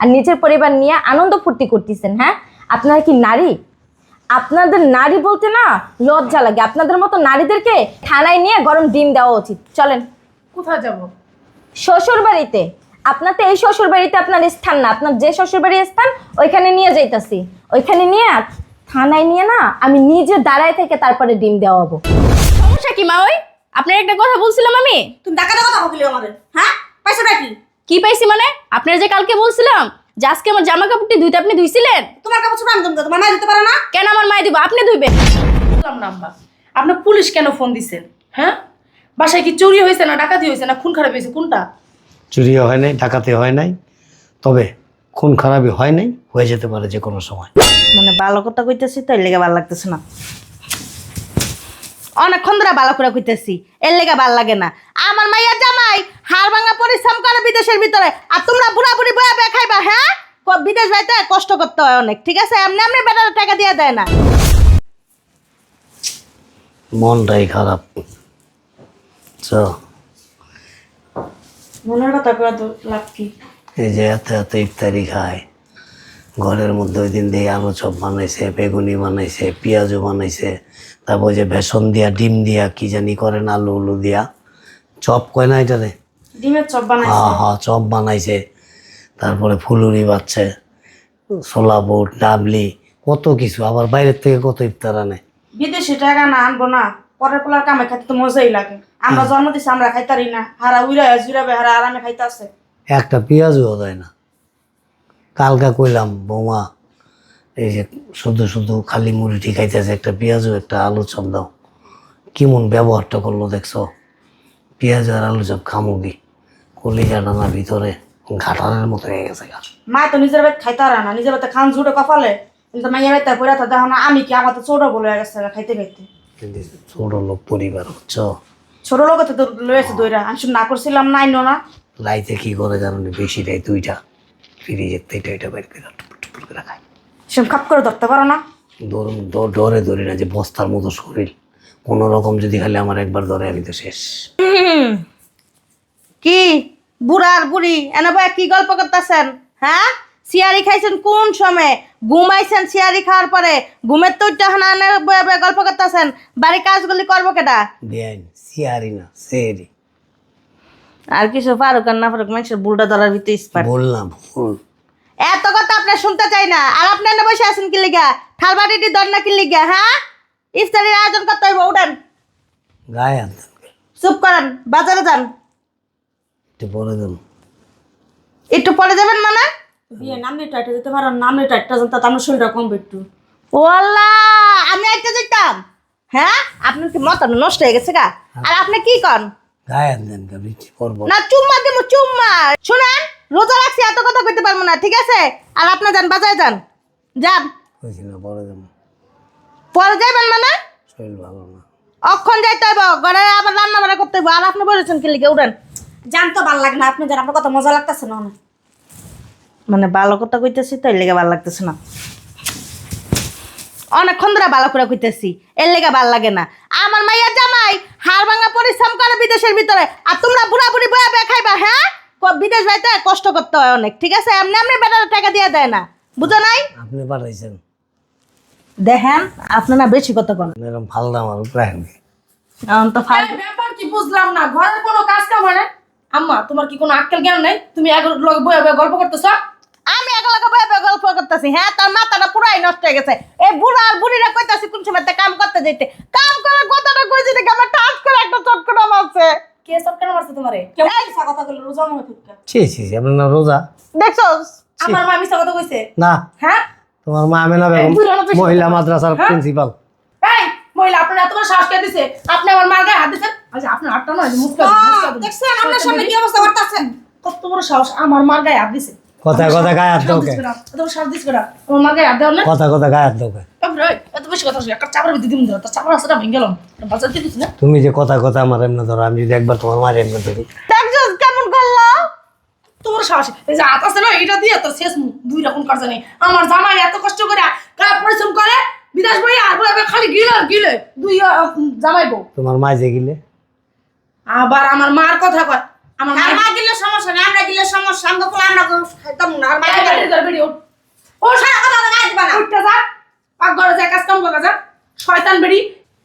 আর নিজের পরিবার নিয়ে আনন্দ ফুর্তি করতেছেন হ্যাঁ? আপনারা কি নারী? আপনাদের নারী বলতে না লজ্জা লাগে। আপনাদের মতো নারীদেরকে থানায় নিয়ে গরম ডিম দেওয়া উচিত। চলেন। কোথায় যাব? শ্বশুর বাড়িতে আপনার তো এই শ্বশুর বাড়িতে আপনার স্থান না। আপনার যে শ্বশুর বাড়ির স্থান ওইখানে নিয়ে যাইতাছি। ওইখানে নিয়ে থানায় নিয়ে না আমি নিজে দাঁড়ায় থেকে তারপরে ডিম দেওয়াবো। সমস্যা কি মা ওই? আপনার একটা কথা বলছিলাম আমি। তুমি ডাকাতে কথা বলি আমাদের হ্যাঁ? পয়সাটা কি? কি পাইছি মানে? আপনার যে কালকে বলছিলাম যে আজকে আমার জামা কাপড়টি ধুইতে আপনি ধুইছিলেন? তোমার কাপড় ছোট আমি তোমাকে তোমার মা দিতে পারো না? কেন আমার মায় দিব আপনি ধুইবেন। বুঝলাম না আব্বা আপনি পুলিশ কেন ফোন দিছেন? হ্যাঁ? বাসায় কি চুরি হয়েছে না ডাকাতি হয়েছে না খুন খারাপ হয়েছে? কোনটা? চুরিও হয় নাই ডাকাতি হয় নাই তবে খুন খারাপই হয় নাই হয়ে যেতে পারে যে কোনো সময়। মানে ভালো কথা কইতেছি তো এর লেগে ভালো লাগতেছে না। অনেকক্ষণ ধরে ভালো করে কইতেছি এর লেগে ভালো লাগে না। আমার মাইয়া জামাই করে বিদেশের ভিতরে। আর তোমরা বুড়া বুড়ি বয়া বয়া খাইবা হ্যাঁ? বিদেশ যাইতে কষ্ট করতে হয় অনেক ঠিক আছে? এমনি এমনি বেটার টাকা দিয়ে দেয় না। মনটাই খারাপ। চ। মনের কথা কয়া তো লাভ কি? এই যে এত এত ইফতারি খায়। ঘরের মধ্যে ওই দিন দিয়ে আলু চপ বানাইছে বেগুনি বানাইছে পেঁয়াজও বানাইছে। তারপর যে বেসন দিয়া ডিম দিয়া কি জানি করেন আলু উলু দিয়া। চপ কয় না এটারে? ডিমের চপ বানাইছে। হ্যাঁ হ্যাঁ চপ বানাইছে। তারপরে ফুলুরি বাচ্ছে ছোলা বুট ডাবলি কত কিছু। আবার বাইরের থেকে কত ইফতার আনে। বিদেশি টাকা না আনব না পরের পোলার কামে খাইতে তো মজাই লাগে। আমরা জন্ম দিছি আমরা খাইতারি না। হারা উইরা জুড়াবে হারা আরামে খাইতে আছে একটা পেঁয়াজও দেয় না। কালকা কইলাম বৌমা এই যে শুধু শুধু খালি মুড়ি খাইতেছে একটা পেঁয়াজও একটা আলু চপ দাও। কেমন ব্যবহারটা করল দেখছ? পেঁয়াজ আর আলু চপ খামো কি? কলিজাটা না ভিতরে ঘাটারের মতো হয়ে গেছে গা। মা তো নিজের বাড়ি খাইতে পারে না নিজের বাড়িতে খান ঝুটে কপালে। কিন্তু মাইয়া বাড়িতে পড়ে তো দেখো না আমি কি আমার তো ছোট বলে গেছে খাইতে খাইতে। ছোট লোক পরিবার হচ্ছ ছোট লোক তো লয়েছে দইরা আমি শুধু না করছিলাম নাই না। রাইতে কি করে জানো বেশি দেয় দুইটা ফ্রিজের থেকে এটা বের করে টুপুর করে খায় সে খাপ করে ধরতে পারো না। ডরে ধরি না যে বস্তার মতো শরীর। কোনো রকম যদি খালি আমার একবার ধরে আমি তো শেষ। কি? বুড়া আর বুড়ি। এনে বয়া কি গল্প করতেছেন? হ্যাঁ? সিয়ারি খাইছেন কোন সময়? ঘুমাইছেন সিয়ারি খাওয়ার পরে। ঘুমের তো না এনে গল্প করতেছেন। বাড়ির কাজগুলি করব কেটা বেআইন সিয়ারি না সেরি আর কিছু ফারুক আর না ফারুক মানুষের বুলটা ধরার ভিতরে স্পার্ট বললাম ভুল এত কথা আপনি শুনতে চাই না। আর আপনি এনে বসে আছেন কি লিগা? থালবাটিটি দর না কি লিগা হ্যাঁ? ইফতারির আয়োজন করতে হইব উঠেন। গায়ে চুপ করেন বাজারে যান। একটু পরে দেন একটু পরে যাবেন মানে? বিয়ে নামনি টাইটে যেতে পারো নামনি টাইটটা জানতে তো আমার শরীরটা কমবে একটু। ওয়াল্লা আমি একটা যেতাম হ্যাঁ? আপনার কি মত? নষ্ট হয়ে গেছে গা। আর আপনি কি কন? গায়ে হাত দেন বৃষ্টি পরবো না চুম্মা দিব চুম্মা। শুনেন রোজা রাখছি এত কথা কইতে পারব না ঠিক আছে? আর আপনি যান বাজারে যান। যান। কইছি না পরে দেন পরে যাবেন মানে? শরীর ভালো না। অক্ষণ যাইতে হইব ঘরে আবার রান্না বান্না করতে হইব। আর আপনি বলেছেন কি লিখে উঠেন জানতো ভালো লাগে না আপনি জান আপনার কথা মজা লাগতেছে না অনেক। মানে ভালো কথা কইতেছি তো এর লেগে ভালো লাগতেছে না। অনেকক্ষণ ধরে ভালো করে কইতেছি এর লেগে ভালো লাগে না। আমার মাইয়া জামাই হাড় ভাঙা পরিশ্রম করে বিদেশের ভিতরে আর তোমরা বুড়া বুড়ি বয়া বয়া খাইবা হ্যাঁ? ক- বিদেশ যাইতে কষ্ট করতে হয় অনেক ঠিক আছে? এমনি এমনি বেটার টাকা দিয়ে দেয় না বুঝো নাই? আপনি পাঠাইছেন। দেখেন আপনারা বেশি কথা বলেন। এরকম ফালদা আমার উপরে আনবে এখন তো ফাল ব্যাপার কি বুঝলাম না ঘরের কোনো কাজ কাম হয় না? আম্মা তোমার কি কোনো আক্কেল জ্ঞান নাই? তুমি এক লোক বয়ে বয়ে গল্প করতেছ? আমি একা লাগা বয়া বয়া গল্প করতেছি হ্যাঁ? তার মাথাটা পুরাই নষ্ট হয়ে গেছে। এই বুড়া আর বুড়িরা কইতাছি কোন সময় তে কাম করতে যেতে কাম করার কথাটা কইছি দেখে আমার টাচ করে একটা চটকটা মারছে। কে কেন মারছে তোমারে? কেউ মিশা কথা বলে রোজা মনে থেকে ছি ছি ছি, আপনার না রোজা? দেখছ আমার মা মিশা কথা কইছে? না। হ্যাঁ? তোমার মা আমেনা বেগম মহিলা মাদ্রাসার হ্যাঁ? প্রিন্সিপাল এই মহিলা আপনার এত বড় সাহস কে দিছে? আপনি আমার মার গায়ে হাত দিছেন? আচ্ছা আপনার হাতটা নয় মুখ দেখছেন আপনার সামনে কি অবস্থা করতেছেন? কত বড় সাহস আমার মার গায়ে হাত দিছে। কথা কথা গায়ে হাত দাও কে? এত বড় সাহস দিছে কেডা? আমার মার গায়ে হাত দেওয়া না? কথা কথা গায়ে হাত দাও কে? এত বেশি কথা শুনে একটা চাপড়া ভিতরে দিম ধরো তার চাপড়া ভেঙে গেলাম। না? তুমি যে কথা কথা আমার এমনি ধরো আমি যদি একবার তোমার মারি এমনি ধরি। দেখছ কেমন করল। তোর সাহস। এই যে হাত আছে না এটা দিয়ে তোর শেষ দুই রকম কাজ নেই। আমার জামাই এত কষ্ট করে কাজ পরিশ্রম করে বিদেশ বই আর বই খালি গিলে গিলে দুই জামাই বউ তোমার মা যে গিলে? আবার আমার মার কথা কয়। আমার আর মা গেলে সমস্যা নেই আমরা গেলে সমস্যা আমরা বলে আমরা খাইতাম না। আর মা এই বেটি ধর ওঠ। ও সারা কথা তো গায়ে না। উঠতে যা। পাক ঘরে যা কাজ কাম করে যা। শয়তান বেটি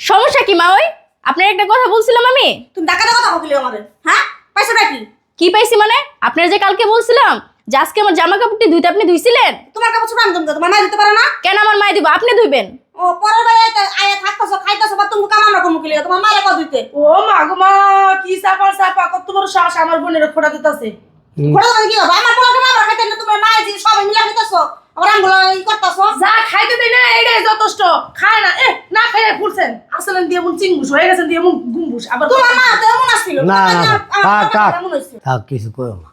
সমস্যা কি মা ওই? আপনার একটা কথা বলছিলাম আমি। তুমি ডাকাতে কথা বলি আমাদের হ্যাঁ? পয়সাটা কি কি পাইছি মানে? আপনার যে কালকে বলছিলাম যে আজকে আমার জামা কাপড়টি ধুইতে আপনি ধুইছিলেন? তোমার কাপড় ছোট আমি তুমি তোমার মা দিতে পারো না। কেন আমার মায় দিব আপনি ধুইবেন? ও পরের বার আইতে আয়া থাকতেছো খাইতেছো বা তুমি কাম আমরা কমু কিলে তোমার মায়ের কথা দিতে ও মা গো মা কি চাপা চাপা কত বড় শ্বাস আমার বোনের খোড়া দিতেছে। বড় কথা কি হবে? আমার পোলাকে আমরা খাইতে না তোমার মায়ের যে সবাই মিলা খাইতেছো আবার আমগুলো ই করতেছো। যা খাইতে দেই না এইটাই যথেষ্ট। খায় না এ না খাইলে ফুলছেন আসলে দিয়ে মন চিংবুস হয়ে গেছেন দিয়ে মন গুম্বুস আবার তোমার মা তো এমন আসছিল না না থাক থাক। বাবা এমন হইছে। থাক কিছু করো না।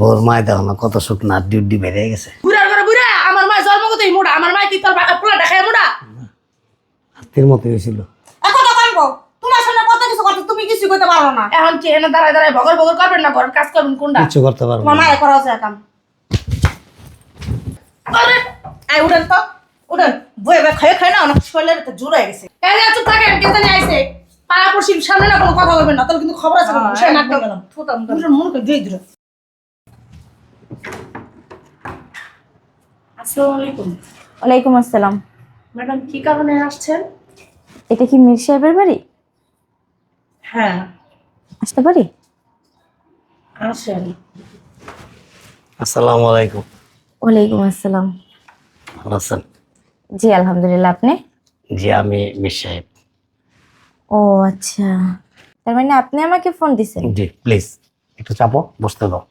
বোর মায় দেখো না কত শুকনা ডিউটি বেড়ে গেছে। বুড়ার ঘরে বুড়া আমার মা জন্মগতই মোড়া? আমার মা কি তোর পোলা দেখায় মোড়া। হাতির মতো হয়েছিল। এখন তো তোমার সামনে কত কিছু কথা তুমি কিছু করতে পারো না। এখন কি এনে দাঁড়ায় দাঁড়ায় বগর বগর করবেন না? ঘরের কাজ করবেন কোনটা? কিচ্ছু করতে পারব তোমার না। মায়ের করা হচ্ছে কাম আরে! এই উঠেন তো উঠেন। বয়ে বয়ে খেয়ে খেয়ে না অনেক শরীরের ভিতরে জোর হয়ে গেছে। এই চুপ থাকেন কে জানি আইছে। পাড়া পড়শির সামনে না কোনো কথা বলবেন না তাহলে কিন্তু খবর আছে গেলাম থুতাম তো। দুজন মনে করে দিয়ে দিল। আসসালামু আলাইকুম ওয়ালাইকুম আসসালাম। ম্যাডাম কি কারণে আসছেন? এটা কি মীর সাহেবের বাড়ি? হ্যাঁ। আসতে পারি? আসেন। আসসালামু আলাইকুম ওয়ালাইকুম আসসালাম। ভালো আছেন? জি আলহামদুলিল্লাহ। আপনি? জি আমি মির সাহেব। ও আচ্ছা। তার মানে আপনি আমাকে ফোন দিছেন? জি প্লিজ। একটু চাপো বসতে দাও।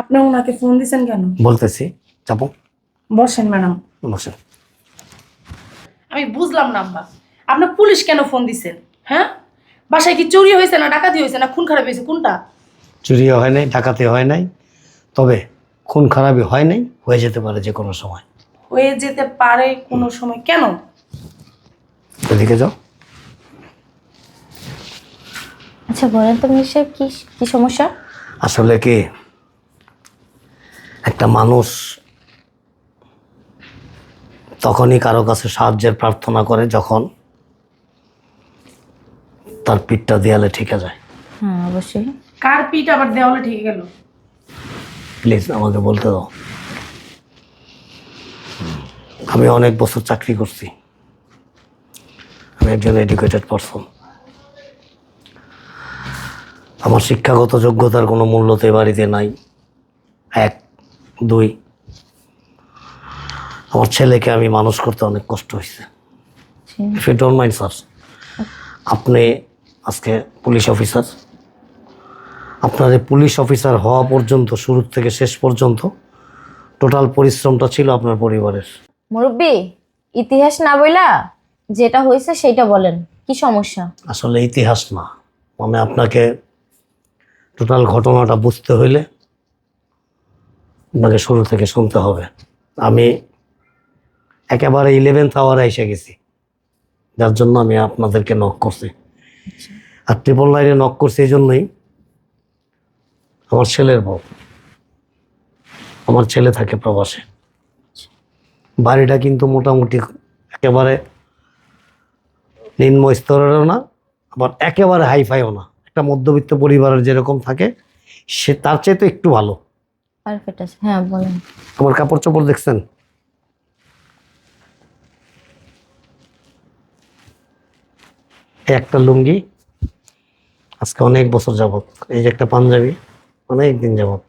আপনি ওনাকে ফোন দিছেন কেন? বলতেছি চাপো। বসেন ম্যাডাম। বসে আমি বুঝলাম না আব্বা। আপনি পুলিশ কেন ফোন দিছেন? হ্যাঁ? বাসায় কি চুরি হয়েছে না ডাকাতি হয়েছে না খুন খারাপ হয়েছে? কোনটা? চুরিও হয় নাই ডাকাতি হয় নাই তবে খুন খারাপই হয় নাই হয়ে যেতে পারে যে কোনো সময়। হয়ে যেতে পারে কোনো সময়। কেন? এদিকে যাও। আচ্ছা বলেন তো সাহেব কি কি সমস্যা? আসলে কি একটা মানুষ তখনই কারও কাছে সাহায্যের প্রার্থনা করে যখন তার পিঠটা দেয়ালে ঠিকে যায়। হ্যাঁ অবশ্যই। কার পিঠ আবার দেওয়ালে ঠিক গেল? প্লিজ আমাকে বলতে দাও। আমি অনেক বছর চাকরি করছি। আমি একজন এডুকেটেড পারসন আমার শিক্ষাগত যোগ্যতার কোনো মূল্য তো এ বাড়িতে নাই। এক দুই আমার ছেলেকে আমি মানুষ করতে অনেক কষ্ট হয়েছে। If you don't mind sir আপনি আজকে পুলিশ অফিসার আপনার পুলিশ অফিসার হওয়া পর্যন্ত শুরু থেকে শেষ পর্যন্ত টোটাল পরিশ্রমটা ছিল আপনার পরিবারের। মুরব্বী ইতিহাস না বইলা যেটা হয়েছে সেটা বলেন কি সমস্যা? আসলে ইতিহাস না মানে আপনাকে টোটাল ঘটনাটা বুঝতে হইলে আপনাকে শুরু থেকে শুনতে হবে। আমি একেবারে ইলেভেন্থ আওয়ারে এসে গেছি। যার জন্য আমি আপনাদেরকে নক করছি। আর ট্রিপল লাইনে নক করছি এই জন্যই আমার ছেলের বউ। আমার ছেলে থাকে প্রবাসে। বাড়িটা কিন্তু মোটামুটি একেবারে নিম্ন স্তরেরও না আবার একেবারে হাইফাইও না। একটা মধ্যবিত্ত পরিবারের যেরকম থাকে সে তার চেয়ে তো একটু ভালো। পারফেক্ট আছে। হ্যাঁ বলেন। আমার কাপড় চোপড় দেখছেন? একটা লুঙ্গি আজকে অনেক বছর যাবত এই যে একটা পাঞ্জাবি অনেক দিন যাবত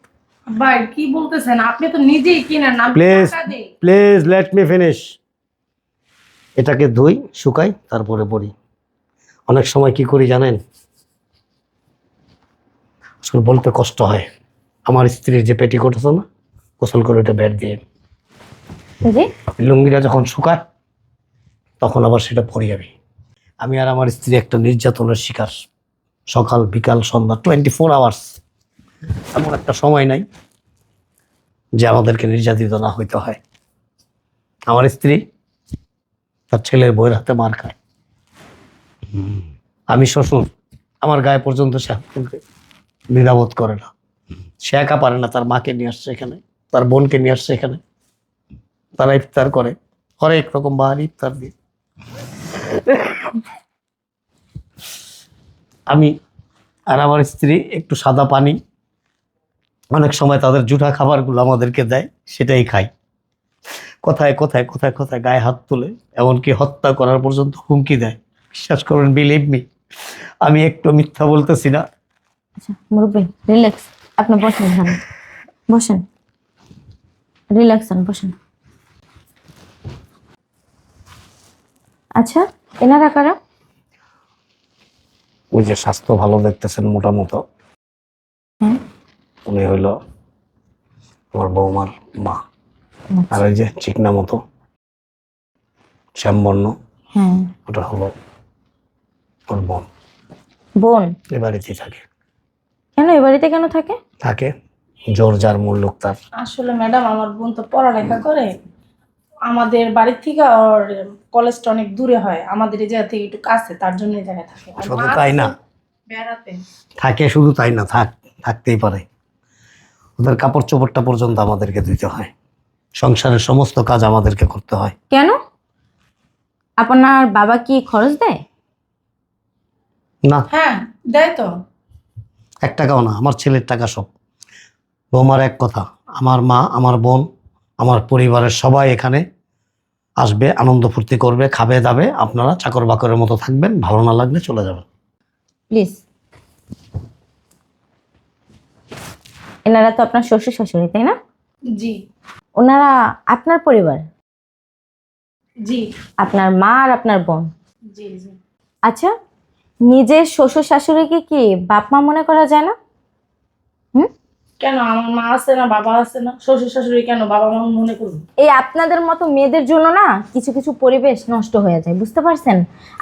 ভাই কি বলতেছেন? আপনি তো নিজেই কিনেন না please please let me finish এটাকে ধুই শুকাই তারপরে পরি। অনেক সময় কি করি জানেন? আসলে বলতে কষ্ট হয়। আমার স্ত্রীর যে পেটিকোট আছে না গোসল করে ওটা বের দিয়ে। জি। লুঙ্গিটা যখন শুকায় তখন আবার সেটা পরি আমি। আমি আর আমার স্ত্রী একটা নির্যাতনের শিকার। সকাল, বিকাল, সন্ধ্যা টোয়েন্টি ফোর আওয়ার্স এমন একটা সময় নাই যে আমাদেরকে নির্যাতিত না হইতে হয়। আমার স্ত্রী তার ছেলের বইয়ের হাতে মার খায়। আমি শ্বশুর, আমার গায়ে পর্যন্ত সে দ্বিধাবোধ করে না। সে একা পারে না, তার মাকে নিয়ে আসছে এখানে, তার বোনকে নিয়ে আসছে এখানে। তারা ইফতার করে, হরেক রকম বাহার ইফতার দিয়ে। আমি আর আমার স্ত্রী একটু সাদা পানি। অনেক সময় তাদের জুঠা খাবারগুলো আমাদেরকে দেয়, সেটাই খাই। কোথায় কোথায় কোথায় কোথায় গায়ে হাত তুলে, এমনকি হত্যা করার পর্যন্ত হুমকি দেয়। বিশ্বাস করবেন বিলিভ মি আমি একটু মিথ্যা বলতেছি না। আচ্ছা বসেন রিল্যাক্স বসেন। আচ্ছা এনারা কারা? ওই যে স্বাস্থ্য ভালো দেখতেছেন মোটামুটো। হ্যাঁ উনি হইল আমার বৌমার মা। আর ওই যে চিকনা মতো। শ্যামবর্ণ। ওটা হলো ওর বোন। বোন? এ বাড়িতেই থাকে। কেন? এ বাড়িতে কেন থাকে? থাকে। জোর যার মূল লোক তার। আসলে ম্যাডাম আমার বোন তো পড়ালেখা করে। আমাদের বাড়ির থেকে ওর কলেজটা অনেক দূরে হয়। আমাদের এই জায়গা থেকে একটু কাছে তার জন্য এই জায়গায় থাকে। আর শুধু মা তাই না? বেড়াতে। থাকে শুধু তাই না? থাক থাকতেই পারে। ওদের কাপড় চোপড়টা পর্যন্ত আমাদেরকে দিতে হয়। সংসারের সমস্ত কাজ আমাদেরকে করতে হয়। কেন? আপনার বাবা কি খরচ দেয়? না। হ্যাঁ দেয় তো। এক টাকাও না আমার ছেলের টাকা সব। বৌমার এক কথা আমার মা আমার বোন আমার পরিবারের সবাই এখানে আসবে আনন্দ ফুর্তি করবে খাবে দাবে আপনারা চাকর বাকরের মতো থাকবেন ভালো না লাগলে চলে যাবেন। প্লিজ। এনারা তো আপনার শ্বশুর শাশুড়ি তাই না? জি। ওনারা আপনার পরিবার? জি। আপনার মা আর আপনার বোন? জি জি। আচ্ছা নিজের শ্বশুর শাশুড়িকে কি বাপ মা মনে করা যায় না? হুম? কেন? আমার মা আছে না, বাবা আছে না, শ্বশুর শাশুড়ি কেন? বাবা মা মনে করুন। এই আপনাদের মতো মেয়েদের জন্য না কিছু কিছু পরিবেশ নষ্ট হয়ে যায়, বুঝতে পারছেন?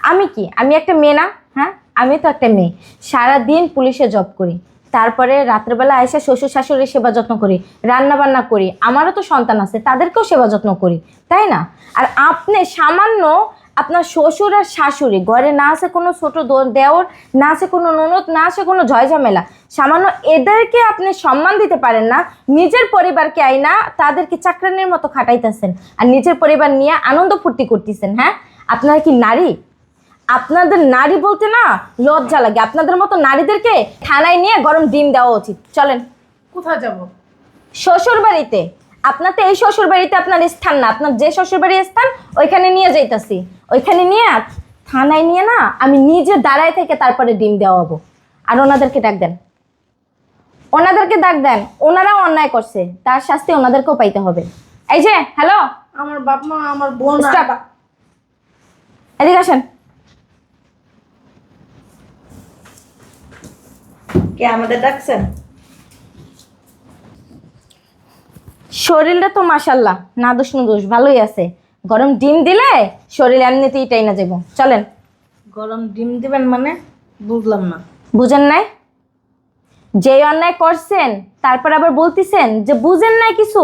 আমি কি? আমি একটা মেয়ে না হ্যাঁ? আমি তো একটা মেয়ে। সারা দিন পুলিশে জব করি, তারপরে রাত্রেবেলা এসে শ্বশুর শাশুড়ির সেবা যত্ন করি রান্না বান্না করি। আমারও তো সন্তান আছে, তাদেরকেও সেবা যত্ন করি, তাই না? আর আপনি সামান্য আপনার শ্বশুর আর শাশুড়ি ঘরে না আছে কোনো ছোট দেওর না আছে কোনো ননদ না আছে কোনো ঝয়ঝামেলা। সামান্য এদেরকে আপনি সম্মান দিতে পারেন না নিজের পরিবারকে আইনা তাদেরকে চাকরানির মতো খাটাইতেছেন আর নিজের পরিবার নিয়ে আনন্দ ফুর্তি করতেছেন হ্যাঁ? আপনারা কি নারী? আপনাদের নারী বলতে না লজ্জা লাগে। আপনাদের মতো নারীদেরকে থানায় নিয়ে গরম ডিম দেওয়া উচিত। চলেন। কোথায় যাব? শ্বশুর বাড়িতে আপনার তো এই শ্বশুর বাড়িতে আপনার স্থান না। আপনার যে শ্বশুর বাড়ির স্থান ওইখানে নিয়ে যাইতাছি। ওইখানে নিয়ে থানায় নিয়ে না আমি নিজে দাঁড়ায় থেকে তারপরে ডিম দেওয়াবো। আর ওনাদেরকে ডাক দেন। ওনাদেরকে ডাক দেন ওনারাও অন্যায় করছে তার শাস্তি ওনাদেরকেও পাইতে হবে। এই যে হ্যালো? আমার বাপ মা আমার বোন এদিকে আসেন। কে আমাদের ডাকছেন? শরীরটা তো মাসাল্লাহ না দোষ নো দোষ ভালোই আছে। গরম ডিম দিলে শরীর এমনিতেই টাই না যাব চলেন। গরম ডিম দিবেন মানে বুঝলাম না। বুঝেন নাই? যে অন্যায় করছেন তারপর আবার বলতেছেন যে বুঝেন নাই কিছু?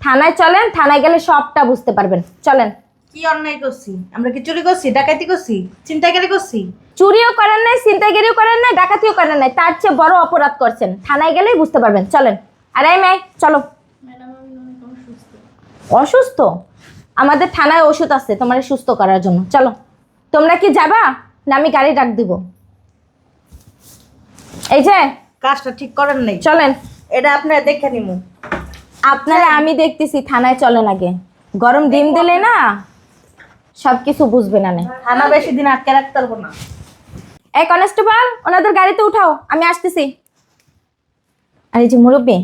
থানায় চলেন থানায় গেলে সবটা বুঝতে পারবেন। চলেন। কি অন্যায় করছি? আমরা কি চুরি করছি ডাকাতি করছি চিন্তাকারী করছি? চুরিও করেন নাই ছিনতাইগিরিও করেন নাই ডাকাতিও করেন নাই তার চেয়ে বড় অপরাধ করছেন। থানায় গেলেই বুঝতে পারবেন। চলেন। আর এই মেয়ে চলো। অসুস্থ? আমাদের থানায় ওষুধ আছে তোমার সুস্থ করার জন্য। চলো তোমরা কি যাবা? না আমি গাড়ি ডাক দিব। এই যে কাজটা ঠিক করেন নাই। চলেন। এটা আপনারা দেখে নিমু। আপনারা আমি দেখতেছি থানায় চলেন আগে। গরম ডিম দিলে না সব কিছু বুঝবে না নে। থানা বেশি দিন আটকে রাখতে পারব না। এই কনস্টেবল ওনাদের গাড়িতে উঠাও আমি আসতেছি। আর এই যে মুরব্বী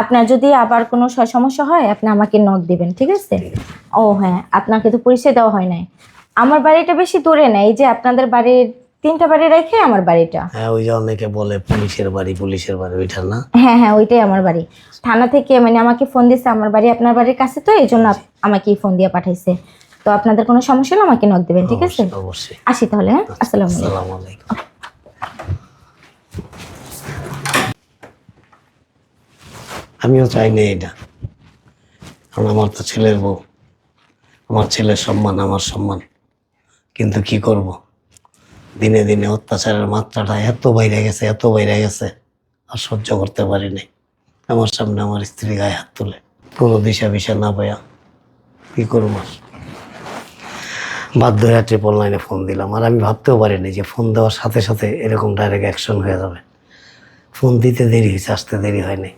আপনার যদি আবার কোনো সমস্যা হয় আপনি আমাকে নক দিবেন ঠিক আছে? ও হ্যাঁ আপনাকে তো পরিচয় দেওয়া হয় নাই। আমার বাড়িটা বেশি দূরে না এই যে আপনাদের বাড়ির তিনটা বাড়ি রেখে আমার বাড়িটা। হ্যাঁ ওই যে অনেকে বলে পুলিশের বাড়ি পুলিশের বাড়ি ওইটা না? হ্যাঁ হ্যাঁ ওইটাই আমার বাড়ি। থানা থেকে মানে আমাকে ফোন দিয়েছে আমার বাড়ি আপনার বাড়ির কাছে তো এই জন্য আমাকে ফোন দিয়ে পাঠাইছে। তো আপনাদের কোনো সমস্যা হলে আমাকে নক দেবেন ঠিক আছে? অবশ্যই, আসি তাহলে হ্যাঁ? আসসালামু আলাইকুম আসসালামু আলাইকুম আমিও চাই না এটা। কারণ আমার তো ছেলের বউ। আমার ছেলের সম্মান, আমার সম্মান। কিন্তু কি করব? দিনে দিনে অত্যাচারের মাত্রাটা এত বাইরে গেছে, এত বাইরে গেছে, আর সহ্য করতে পারিনি। আমার সামনে আমার স্ত্রী গায়ে হাত তুলে। কোনো দিশা বিশা না পায়া কি করব? বাধ্য হয়ে ট্রিপল লাইনে ফোন দিলাম। আর আমি ভাবতেও পারিনি যে ফোন দেওয়ার সাথে সাথে এরকম ডাইরেক্ট অ্যাকশন হয়ে যাবে। ফোন দিতে দেরি হয়েছে, আসতে দেরি হয়নি।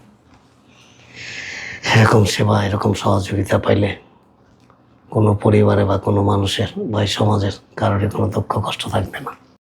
এরকম সেবা, এরকম সহযোগিতা পাইলে কোনো পরিবারে বা কোনো মানুষের বা সমাজের কারোরই কোনো দুঃখ, কষ্ট থাকবে না।